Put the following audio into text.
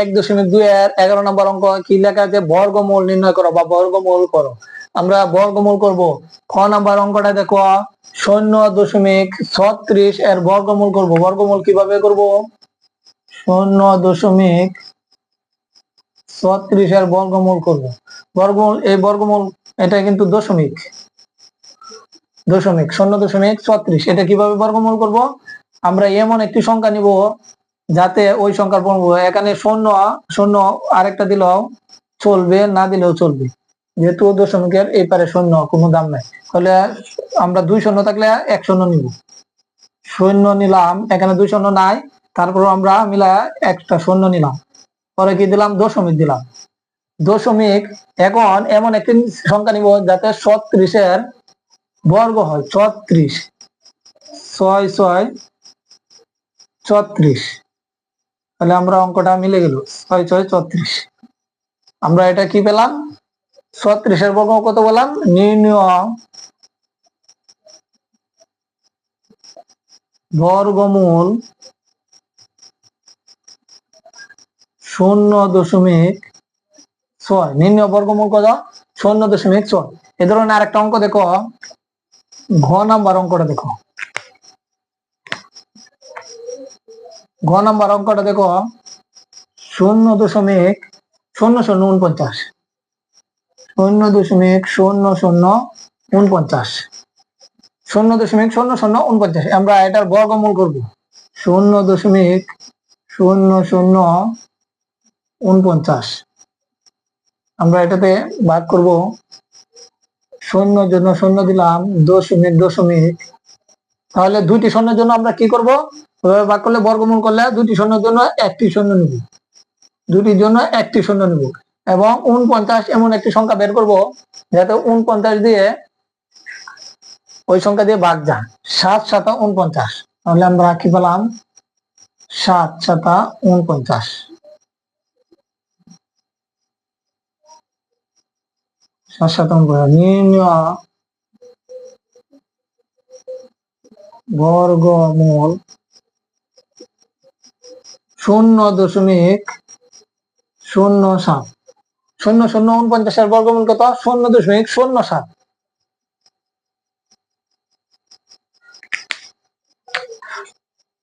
এক দশমিক দুই এর এগারো নম্বর অঙ্ক কি লেখা আছে? বর্গমূল নির্ণয় করো বা বর্গমূল করো। আমরা বর্গমূল করব। খ নাম্বার অঙ্কটা দেখো। শূন্য দশমিক ছত্রিশ এর বর্গমূল করব। বর্গমূল কীভাবে করব? শূন্য দশমিক ছত্রিশ এর বর্গমূল করব। বর্গমূল, এই বর্গমূল, এটা কিন্তু দশমিক। দশমিক, শূন্য দশমিক ছত্রিশ, এটা কীভাবে বর্গমূল করব? আমরা এমন একটি সংখ্যা নিব। যাতে ওই সংখ্যার হয়। এখানে শূন্য শূন্য আরেকটা দিলেও চলবে, না দিলেও চলবে। যেহেতু দশমিকের এই পারে শূন্য, কোনো দাম নাই। তাহলে আমরা দুই শূন্য থাকলে এক শূন্য নিব। শূন্য নিলাম, এখানে দুই শূন্য নাই, তারপর আমরা মিলা একটা শূন্য নিলাম। পরে কি দিলাম? দশমিক দিলাম। দশমিক, এখন এমন একটি সংখ্যা নিব যাতে ছত্রিশের বর্গ হয়। ছত্রিশ। ছয় ছয়, ছত্রিশ। তাহলে আমরা অঙ্কটা মিলে গেল। ছয় ছয়, ছত্রিশ। আমরা এটা কি পেলাম? ছত্রিশের বর্গ কত বললাম নির্ণয় বর্গমূল শূন্য দশমিক ছয়। নির্ণয় বর্গমূল কত? শূন্য দশমিক ছয়। এ ধরনের আরেকটা অঙ্ক দেখো। ঘ নাম্বার অঙ্কটা দেখো। ঘ নাম্বার অঙ্কটা দেখো। শূন্য দশমিক শূন্য শূন্য উনপঞ্চাশ। শূন্য দশমিক শূন্য শূন্য উনপঞ্চাশ। শূন্য দশমিক শূন্য শূন্য উনপঞ্চাশ। আমরা এটার বর্গমূল করব। শূন্য দশমিক শূন্য শূন্য উনপঞ্চাশ। আমরা এটাতে ভাগ করব। শূন্য জন্য শূন্য দিলাম, দশমিক দশমিক। তাহলে দুইটি শূন্যের জন্য আমরা কি করব? ওইভাবে ভাগ করলে বর্গমূল করলে দুটি শূন্যের জন্য একটি শূন্য নিব। দুটির জন্য একটি শূন্য নিব। এবং উনপঞ্চাশ এমন একটি সংখ্যা বের করব যাতে উনপঞ্চাশ দিয়ে ওই সংখ্যা দিয়ে ভাগ যায় সাত সাতা উনপঞ্চাশ তাহলে আমরা কি পেলাম? সাত সাতা উনপঞ্চাশ সাত সাতা উনপঞ্চাশ নির্ণয় বর্গমূল শূন্য দশমিক শূন্য সাত। শূন্য শূন্য উনপঞ্চাশের বর্গমূল কত? শূন্য দশমিক শূন্য সাত।